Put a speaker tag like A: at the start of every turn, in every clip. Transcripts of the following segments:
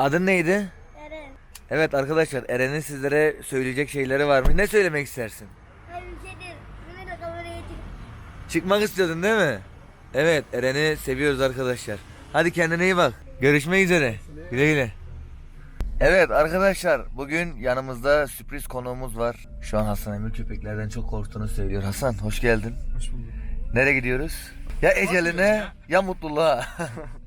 A: Adın neydi?
B: Eren.
A: Evet arkadaşlar Eren'in sizlere söyleyecek şeyleri varmış. Ne söylemek istersin?
B: Hayır bir. Bunu da kameraya çık.
A: Çıkmak istiyordun değil mi? Evet Eren'i seviyoruz arkadaşlar. Hadi kendine iyi bak. Görüşmek üzere. Güle güle. Evet arkadaşlar bugün yanımızda sürpriz konuğumuz var. Şu an Hasan Emir köpeklerden çok korktuğunu söylüyor. Hasan hoş geldin.
C: Hoş bulduk.
A: Nereye gidiyoruz? Ya eceline ya mutluluğa.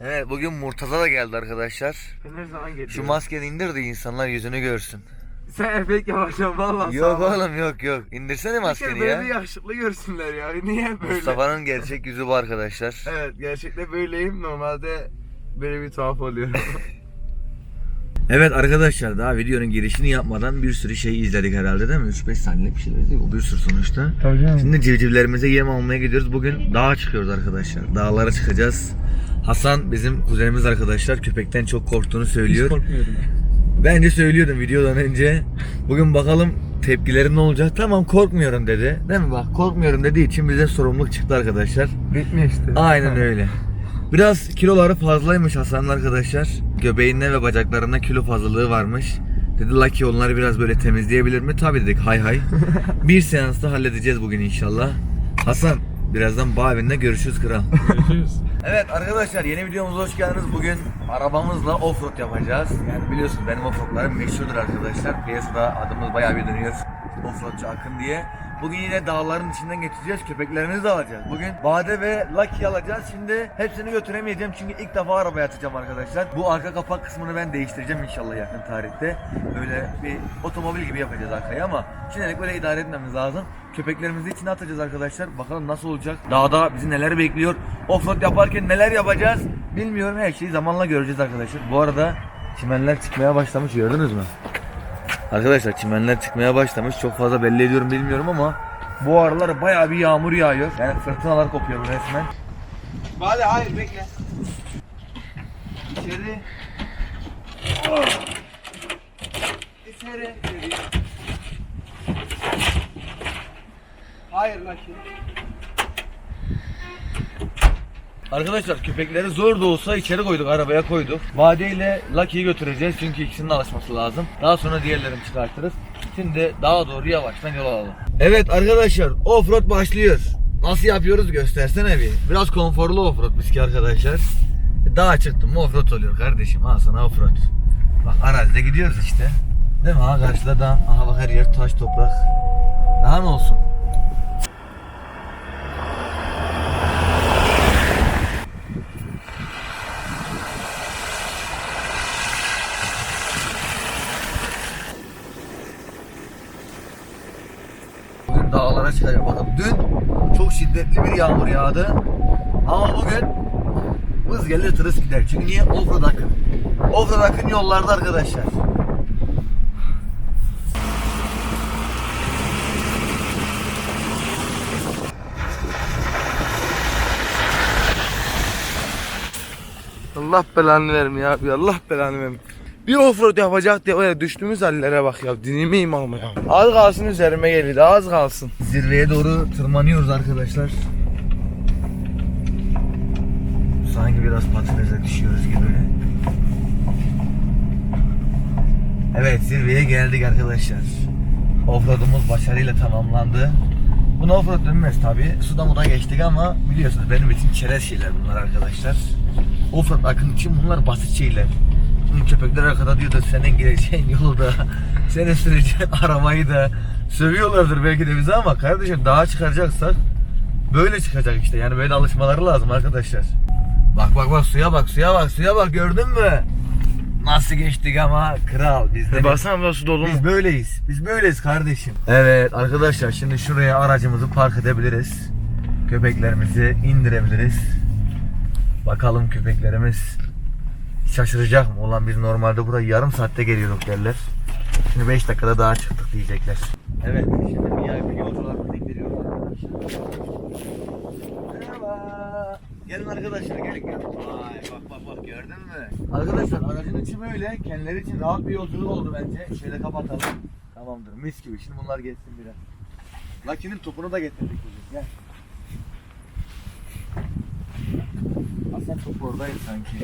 A: evet bugün Murtaza da geldi arkadaşlar.
C: Ben her zaman geliyorum.
A: Şu maskeni indir de insanlar yüzünü görsün.
C: Sen efekt yapacaksın valla.
A: Yok oğlum yok yok. İndirsene maskeni
C: böyle
A: ya.
C: bir yakışıklı görsünler ya. Niye böyle?
A: Mustafa'nın gerçek yüzü bu arkadaşlar.
C: Evet gerçekten böyleyim. Normalde böyle bir tuhaf oluyor.
A: Evet arkadaşlar daha videonun girişini yapmadan bir sürü şey izledik herhalde değil mi? 3-5 saniyelik bir şeyler değil? O bir sürü sonuçta.
C: Tabii canım.
A: Şimdi civcivlerimize yem almaya gidiyoruz. Bugün dağa çıkıyoruz arkadaşlar. Dağlara çıkacağız. Hasan bizim kuzenimiz arkadaşlar. Köpekten çok korktuğunu söylüyor.
C: korkmuyorum.
A: Bence söylüyordum videodan önce. Bugün bakalım tepkileri ne olacak. Tamam korkmuyorum dedi. Değil mi bak korkmuyorum dediği için bize sorumluluk çıktı arkadaşlar.
C: Bitmiyor işte.
A: Aynen öyle. Biraz kiloları fazlaymış Hasan'ın arkadaşlar. Göbeğinde ve bacaklarında kilo fazlalığı varmış. Dedi Lucky onları biraz böyle temizleyebilir mi? Tabii dedik hay hay. bir seansta halledeceğiz bugün inşallah. Hasan birazdan bağ görüşürüz kral.
C: Görüşürüz.
A: Evet arkadaşlar yeni videomuza hoş geldiniz. Bugün arabamızla offroad yapacağız. Yani biliyorsunuz benim offroadlarım meşhurdur arkadaşlar. Piyasada adımız bayağı bir dönüyor. Offroadçı Akın diye. Bugün yine dağların içinden geçeceğiz. Köpeklerimizi de alacağız. Bugün Bade ve Lucky alacağız. Şimdi hepsini götüremeyeceğim çünkü ilk defa arabaya atacağım arkadaşlar. Bu arka kapak kısmını ben değiştireceğim inşallah yakın tarihte. Böyle bir otomobil gibi yapacağız arkaya ama şimdilik böyle idare etmemiz lazım. Köpeklerimizi içine atacağız arkadaşlar. Bakalım nasıl olacak. Dağda bizi neler bekliyor. Offroad yaparken neler yapacağız bilmiyorum. Her şeyi zamanla göreceğiz arkadaşlar. Bu arada çimenler çıkmaya başlamış gördünüz mü? Arkadaşlar çimenler çıkmaya başlamış. Çok fazla belli ediyorum bilmiyorum ama bu aralar bayağı bir yağmur yağıyor. Yani fırtınalar kopuyor resmen.
C: Hadi hayır bekle.
A: İçeri.
C: İçeri. Hayır Lucky.
A: Arkadaşlar köpekleri zor da olsa içeri koyduk arabaya koyduk. Vade ile Lucky'yi götüreceğiz çünkü ikisinin alışması lazım. Daha sonra diğerlerini çıkartırız. Şimdi daha doğru yavaştan yol alalım. Evet arkadaşlar offroad başlıyor. Nasıl yapıyoruz göstersene bir. Biraz konforlu offroad biski arkadaşlar. Dağa çıktım offroad oluyor kardeşim. Al sana offroad. Bak arazide gidiyoruz işte. Değil mi? Ha karşıda da. Aha bak her yer taş toprak. Daha ne olsun? Çıkacağım. Bakın dün çok şiddetli bir yağmur yağdı. Ama bugün hız gelir tırıs gider. Çünkü niye? Offroad akın. Offroad akın yollarda arkadaşlar.
C: Allah belanı vermiyor abi. Allah belanı vermiyor. Bir offroad yapacak diye öyle düştüğümüz hallere bak ya. Dinimi imam ya. Az kalsın üzerime geliyordu. Az kalsın.
A: Zirveye doğru tırmanıyoruz arkadaşlar. Sanki biraz patinajla düşüyoruz gibi. Evet zirveye geldik arkadaşlar. Offroad'umuz başarıyla tamamlandı. Buna offroad denmez tabi. Suda muda geçtik ama biliyorsunuz benim için çerez şeyler bunlar arkadaşlar. Offroad akın için bunlar basit şeyler. Şimdi köpekler arkada diyor da senin gireceğin yolu da, senin süreceğin arabayı da sövüyorlardır belki de bize ama kardeşim dağa çıkaracaksak böyle çıkacak işte. Yani böyle alışmaları lazım arkadaşlar. Bak bak bak suya bak suya bak suya bak gördün mü? Nasıl geçtik ama kral bizde.
C: Baksana burada su dolu mu?
A: Biz böyleyiz. Biz böyleyiz kardeşim. Evet arkadaşlar şimdi şuraya aracımızı park edebiliriz. Köpeklerimizi indirebiliriz. Bakalım köpeklerimiz şaşıracak mı? Ulan biz normalde buraya yarım saatte geliyorduk derler. Şimdi 5 dakikada daha çıktık diyecekler. Evet şimdi VIP yolcularımızı indiriyoruz arkadaşlar. Merhaba. Gelin arkadaşlar gelin gelin. Vay bak bak bak gördün mü? Arkadaşlar aracın içi böyle. Kendileri için rahat bir yolculuk oldu bence. Şöyle kapatalım. Tamamdır mis gibi. Şimdi bunlar geçsin biraz. Lucky'nin topunu da getirdik bugün. Gel. Aslında top oradaydı sanki.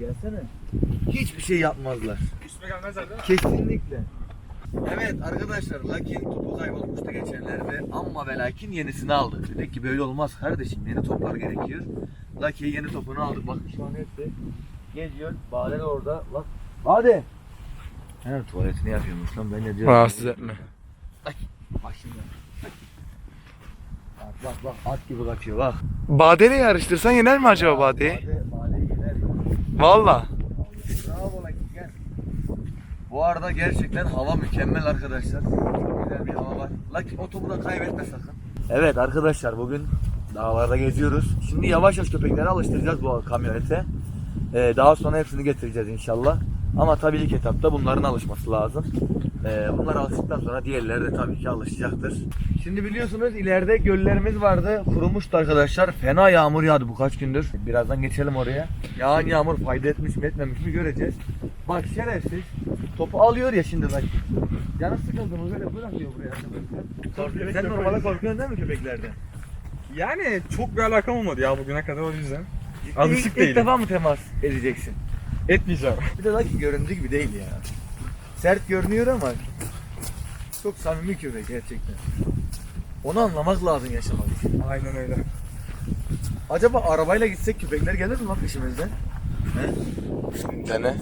A: Baksana. Hiçbir şey yapmazlar.
D: Üstüme gelmezler değil mi?
A: Kesinlikle. Evet arkadaşlar Lakin topu kaybolmuştu geçenlerde ama ve Lakin yenisini aldık. Dedik ki böyle olmaz kardeşim yeni toplar gerekiyor. Lakin yeni topunu aldık. Bakın şu an hepsi geziyor. Bade de orada. Bak. Bade. He tuvaletini yapıyormuş lan ben ne diyorum.
C: Rahatsız etme.
A: Bak şimdi. Bak bak bak at gibi kaçıyor bak.
C: Bade'yle yarıştırsan yener mi acaba Bade'yi?
A: Bade, Bade.
C: Valla.
A: Bu arada gerçekten hava mükemmel arkadaşlar. Çok güzel bir hava var. Lakin o topu da kaybetme sakın. Evet arkadaşlar bugün dağlarda geziyoruz. Şimdi yavaş yavaş köpekleri alıştıracağız bu kamyonete. Ee, daha sonra hepsini getireceğiz inşallah. Ama tabii ilk etapta bunların alışması lazım. Ee, bunlar alıştıktan sonra diğerleri de tabii ki alışacaktır. Şimdi biliyorsunuz ileride göllerimiz vardı. Kurumuştu arkadaşlar. Fena yağmur yağdı bu kaç gündür. Birazdan geçelim oraya. Yağan yağmur fayda etmiş mi etmemiş mi göreceğiz. Bak şerefsiz. Topu alıyor ya şimdi bak. Canı sıkıldı mı böyle bırakıyor buraya arkadaşlar. Sen normalde korkuyorsun değil mi köpeklerden?
D: Yani çok bir alakam olmadı ya bugüne kadar o yüzden. Alışık
A: ilk, ilk
D: değilim.
A: defa mı temas edeceksin?
D: Etmeyeceğim.
A: Bir de Lucky göründüğü gibi değil ya. Sert görünüyor ama çok samimi köpek gerçekten. Onu anlamak lazım yaşamak için.
D: Aynen öyle.
A: Acaba arabayla gitsek köpekler gelir mi lan peşimizden? He?
C: Dene.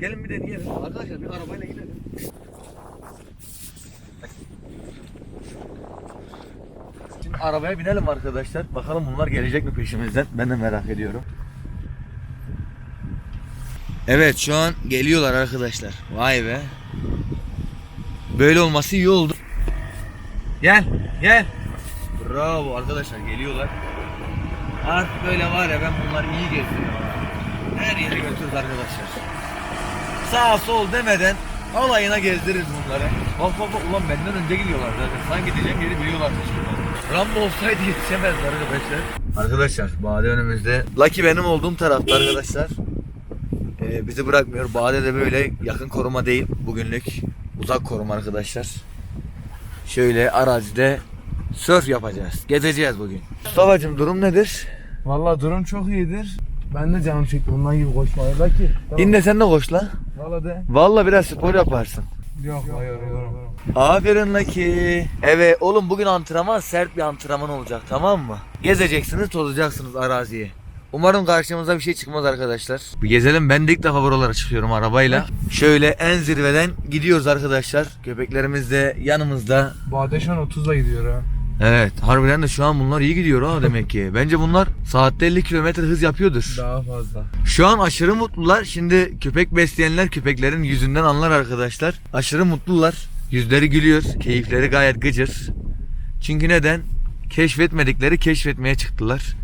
A: Gelin bir deneyelim. Arkadaşlar bir arabayla gidelim. Şimdi arabaya binelim arkadaşlar. Bakalım bunlar gelecek mi peşimizden? Ben de merak ediyorum. Evet şu an geliyorlar arkadaşlar. Vay be. Böyle olması iyi oldu. Gel, gel. Bravo arkadaşlar geliyorlar. Artık böyle var ya ben bunları iyi gezdiriyorum. Her yere götürürüz arkadaşlar. Sağ sol demeden alayına gezdiririz bunları. Bak bak ulan benden önce gidiyorlar zaten. Sanki gideceğim yeri biliyorlarmış gibi. Rambo olsaydı yetişemezdi arkadaşlar. Arkadaşlar Bade önümüzde. Lucky benim olduğum tarafta arkadaşlar. Ee, bizi bırakmıyor. Bade de böyle yakın koruma değil bugünlük. Uzak koruma arkadaşlar. Şöyle arazide surf yapacağız. Gezeceğiz bugün. Mustafa'cığım durum nedir?
C: Valla durum çok iyidir. Ben de canım çekti bundan gibi koşmaya da ki. Tamam.
A: İn de sen de koş la.
C: Valla de.
A: Valla biraz spor yaparsın.
C: Yok hayır yok.
A: Aferin Lucky. Evet oğlum bugün antrenman sert bir antrenman olacak tamam mı? Gezeceksiniz tozacaksınız araziye. Umarım karşımıza bir şey çıkmaz arkadaşlar. Bir gezelim ben de ilk defa buralara çıkıyorum arabayla. Şöyle en zirveden gidiyoruz arkadaşlar. Köpeklerimiz de yanımızda.
C: Bade şu an 30'la gidiyor ha.
A: Evet harbiden de şu an bunlar iyi gidiyor ha demek ki. Bence bunlar saatte 50 kilometre hız yapıyordur.
C: Daha fazla.
A: Şu an aşırı mutlular. Şimdi köpek besleyenler köpeklerin yüzünden anlar arkadaşlar. Aşırı mutlular. Yüzleri gülüyor. Keyifleri gayet gıcır. Çünkü neden? Keşfetmedikleri keşfetmeye çıktılar.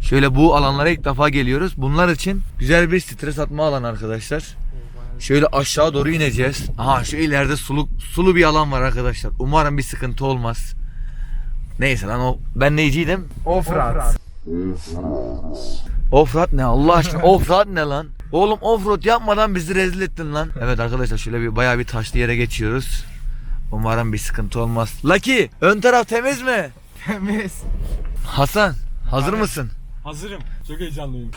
A: Şöyle bu alanlara ilk defa geliyoruz. Bunlar için güzel bir stres atma alanı arkadaşlar. Şöyle aşağı doğru ineceğiz. Aha şu ileride sulu, sulu bir alan var arkadaşlar. Umarım bir sıkıntı olmaz. Neyse lan o ben neyciydim?
C: Ofrat.
A: Offroad ne Allah aşkına offroad ne lan? Oğlum offroad yapmadan bizi rezil ettin lan. Evet arkadaşlar şöyle bir bayağı bir taşlı yere geçiyoruz. Umarım bir sıkıntı olmaz. Lucky ön taraf temiz mi?
C: Temiz.
A: Hasan hazır
D: Abi.
A: mısın?
D: Hazırım. Çok heyecanlıyım.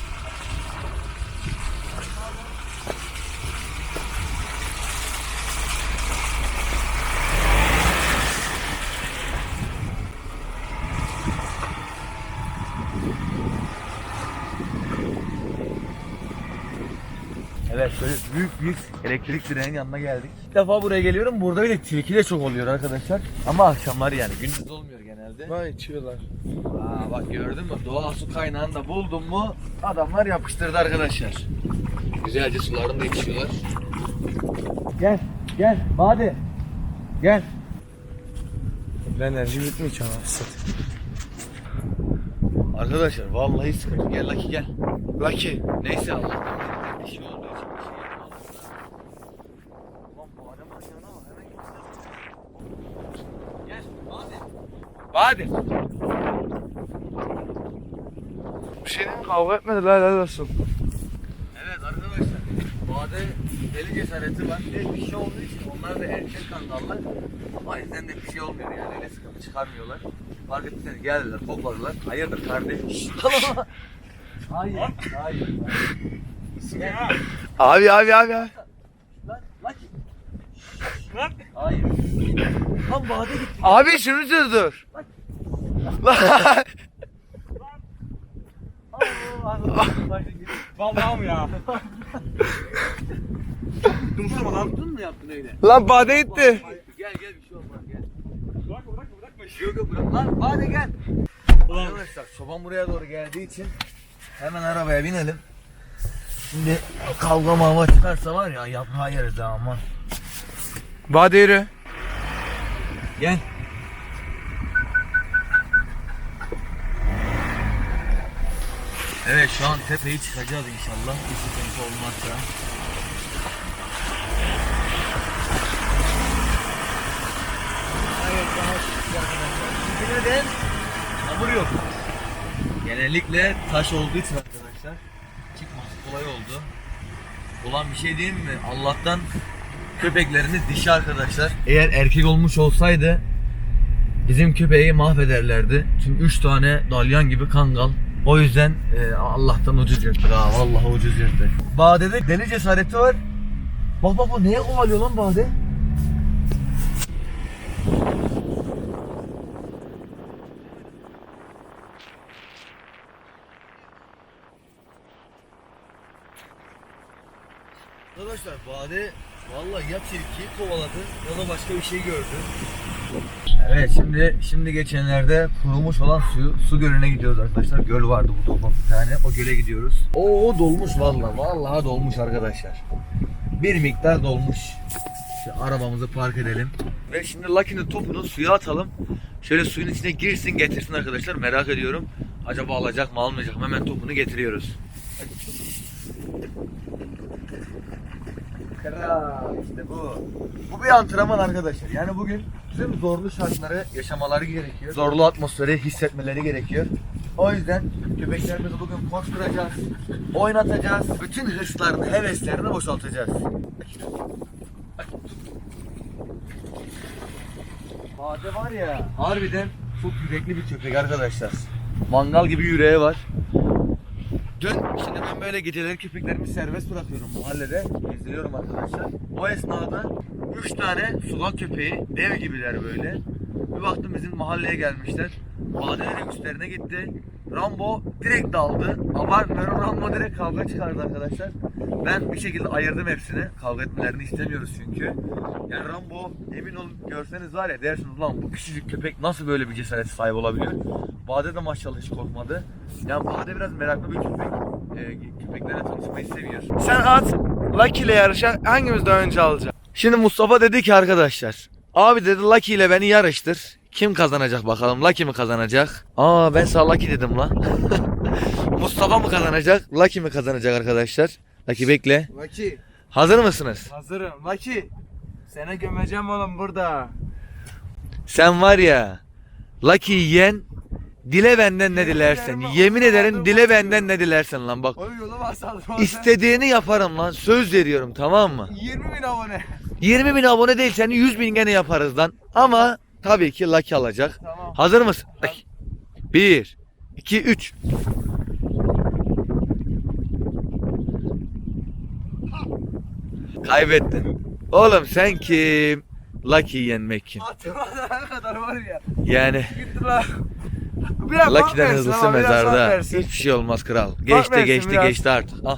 A: Evet şöyle büyük büyük elektrik direğinin yanına geldik. İlk defa buraya geliyorum. Burada bile tilki de çok oluyor arkadaşlar. Ama akşamları yani gündüz olmuyor genelde.
C: Vay içiyorlar.
A: Aa bak gördün mü? Doğal su kaynağını da buldum mu adamlar yapıştırdı arkadaşlar. Güzelce sularını da içiyorlar. Gel, gel, Bade. Gel.
C: Enerji bitmiyor anasını.
A: Arkadaşlar vallahi sıkıntı. Gel Lucky gel. Lucky. Neyse Allah. Bir şey olduğu için bir şey yapmaz. Ulan bu adam aşağına bak, hemen gidiyor. Gel, Bade.
C: Bir şey diyeyim mi? Kavga etmediler helal olsun.
A: Evet arkadaşlar. Bade deli cesareti var. Bir bir şey olduğu için onlar da erkek kangallar. O yüzden de bir şey olmuyor yani. Öyle sıkıntı çıkarmıyorlar. Fark ettiyseniz geldiler, kokladılar. Hayırdır kardeş? hayır, hayır. hayır.
C: Abi abi abi abi.
A: Hayır. Lan bade gitti.
C: Abi şunu durdur. Lan.
D: Vallahi mi ya? Durma lan.
A: Yaptın mı yaptın öyle?
C: Lan bade gitti.
A: Gel gel bir şey olmaz gel.
D: Bırakma bırakma bırakma.
A: Yok yok bırak lan bade gel.
D: Ulan.
A: Arkadaşlar çoban buraya doğru geldiği için hemen arabaya binelim. Şimdi kavga mava çıkarsa var ya yaprağı yeriz ha aman.
C: Yürü.
A: Gel. Evet şu an tepeyi çıkacağız inşallah. Bir sıkıntı olmazsa. Evet daha çıkacağız arkadaşlar. Çünkü neden? Hamur yok. Genellikle taş olduğu için arkadaşlar çıkması kolay oldu. Olan bir şey değil mi? Allah'tan köpeklerimiz dişi arkadaşlar. Eğer erkek olmuş olsaydı bizim köpeği mahvederlerdi. Çünkü 3 tane dalyan gibi kangal. O yüzden e, Allah'tan ucuz yırttık ha. Vallahi ucuz yırttık. Bade'de deli cesareti var. Bak bak bak neye kovalıyor lan Bade? Arkadaşlar Bade vallahi ya tilki kovaladı ya da başka bir şey gördü. Evet şimdi şimdi geçenlerde kurumuş olan su su gölüne gidiyoruz arkadaşlar. Göl vardı bu topa bir tane. O göle gidiyoruz. Oo dolmuş vallahi. Vallahi dolmuş arkadaşlar. Bir miktar dolmuş. Şimdi arabamızı park edelim. Ve şimdi Lucky'nin topunu suya atalım. Şöyle suyun içine girsin getirsin arkadaşlar. Merak ediyorum. Acaba alacak mı almayacak mı? Hemen topunu getiriyoruz. Kral işte bu. Bu bir antrenman arkadaşlar. Yani bugün tüm zorlu şartları yaşamaları gerekiyor. Zorlu atmosferi hissetmeleri gerekiyor. O yüzden köpeklerimizi bugün koşturacağız, oynatacağız. Bütün hırslarını, heveslerini boşaltacağız. Bade var ya, harbiden çok yürekli bir köpek arkadaşlar. Mangal gibi yüreği var. Dün şimdi ben böyle geceleri köpeklerimi serbest bırakıyorum mahallede. Gezdiriyorum arkadaşlar. O esnada 3 tane sokak köpeği dev gibiler böyle. Bir baktım bizim mahalleye gelmişler. Badelerin üstlerine gitti. Rambo direkt daldı. Abartmıyorum Rambo direkt kavga çıkardı arkadaşlar. Ben bir şekilde ayırdım hepsini. Kavga etmelerini istemiyoruz çünkü. Yani Rambo emin olun görseniz var ya dersiniz lan bu küçücük köpek nasıl böyle bir cesaret sahip olabiliyor. Bade de maşallah hiç korkmadı. Yani Bade biraz meraklı bir köpek. Ee, köpeklerle tanışmayı seviyor.
C: Sen at Lucky ile yarışa hangimiz daha önce alacak?
A: Şimdi Mustafa dedi ki arkadaşlar. Abi dedi Lucky ile beni yarıştır. Kim kazanacak bakalım? Lucky mi kazanacak? Aa ben sana Lucky dedim lan. Mustafa mı kazanacak? Lucky mi kazanacak arkadaşlar? Lucky bekle.
C: Lucky.
A: Hazır mısınız?
C: Hazırım. Lucky. Seni gömeceğim oğlum burada.
A: Sen var ya Lucky yen dile benden ne dilersen. Yemin ederim dile benden ne dilersen lan bak. İstediğini yaparım lan. Söz veriyorum tamam mı?
C: 20 bin abone.
A: 20 bin abone değil seni 100 bin gene yaparız lan. Ama tabii ki Lucky alacak.
C: Tamam.
A: Hazır mısın? 1 2 3 Kaybettin. Oğlum sen kim? Lucky'yi yenmek kim?
C: Atılmadan kadar var ya.
A: Yani
C: Gitti lan. Biraz bak
A: Lucky'den hızlısı mezarda. Hiçbir şey olmaz kral. Geçti
C: versin
A: geçti
C: biraz.
A: geçti artık. Al.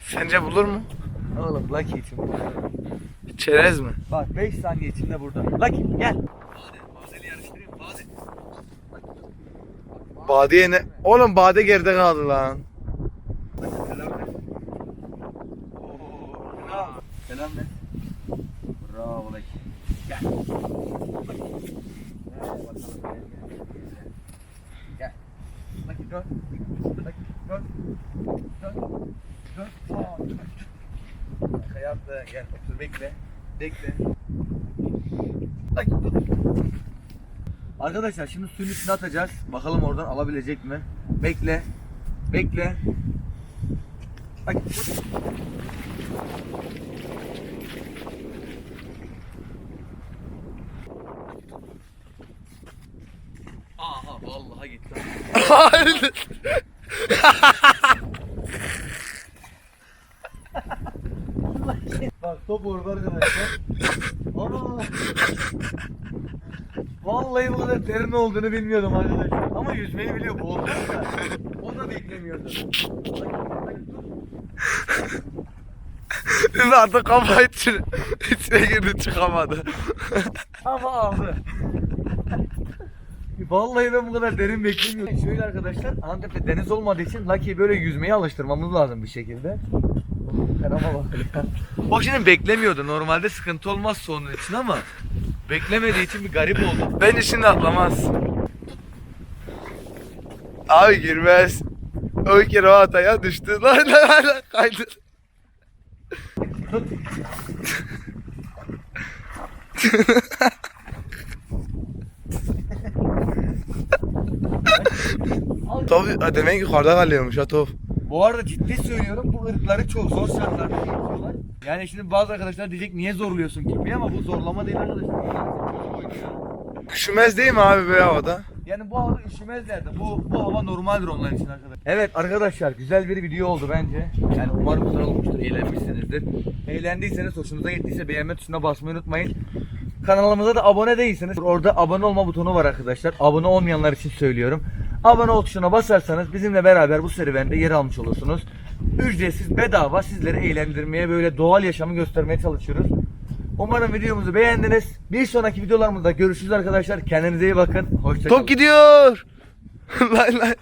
C: Sence bulur mu?
A: Oğlum Lucky için.
C: Çerez mi?
A: Bak 5 saniye içinde burada. Lucky gel. Bade, Bade'li yarıştırayım Bade.
C: Badiye ne? Oğlum Bade geride kaldı lan.
A: Selam. Bravo. Selam ver. Bravo Lucky. Gel. Lucky. Gel. Lucky dön. Lucky dön. Dön. Dön. Dön. Yaptı. Gel otur bekle. Bekle. Dur. Arkadaşlar şimdi suyun üstüne atacağız. Bakalım oradan alabilecek mi? Bekle. Bekle. Bak. Aha vallahi gitti.
C: Hayır.
A: Bak top orada arkadaşlar. Ana. Vallahi bu kadar derin olduğunu bilmiyordum arkadaşlar. Ama yüzmeyi biliyor boğuldu da. O da beklemiyordu.
C: Artık kafa içine, içine girdi çıkamadı.
A: Ama aldı. Vallahi ben bu kadar derin beklemiyordum. Şöyle arkadaşlar Antep'te deniz olmadığı için Lucky'yi böyle yüzmeye alıştırmamız lazım bir şekilde. Karama bak. Bak şimdi beklemiyordu. Normalde sıkıntı olmaz onun için ama beklemediği için bir garip oldu.
C: Bence şimdi atlamaz. Abi girmez. O bir kere o hataya düştü. Lan lan lan kaydı. top demek ki yukarıda kalıyormuş ha top.
A: Bu arada ciddi söylüyorum bu ırkları çok zor şartlarda yapıyorlar. Yani şimdi bazı arkadaşlar diyecek niye zorluyorsun gibi ama bu zorlama değil arkadaşlar.
C: Üşümez değil mi abi böyle havada?
A: Yani bu havada üşümezler de bu, bu hava normaldir onlar için arkadaşlar. Evet arkadaşlar güzel bir video oldu bence. Yani umarım güzel olmuştur, eğlenmişsinizdir. Eğlendiyseniz, hoşunuza gittiyse beğenme tuşuna basmayı unutmayın. Kanalımıza da abone değilseniz orada abone olma butonu var arkadaşlar. Abone olmayanlar için söylüyorum. Abone ol tuşuna basarsanız bizimle beraber bu serüvende yer almış olursunuz. Ücretsiz, bedava sizleri eğlendirmeye, böyle doğal yaşamı göstermeye çalışıyoruz. Umarım videomuzu beğendiniz. Bir sonraki videolarımızda görüşürüz arkadaşlar. Kendinize iyi bakın. Hoşçakalın.
C: Top gidiyor. lan lan.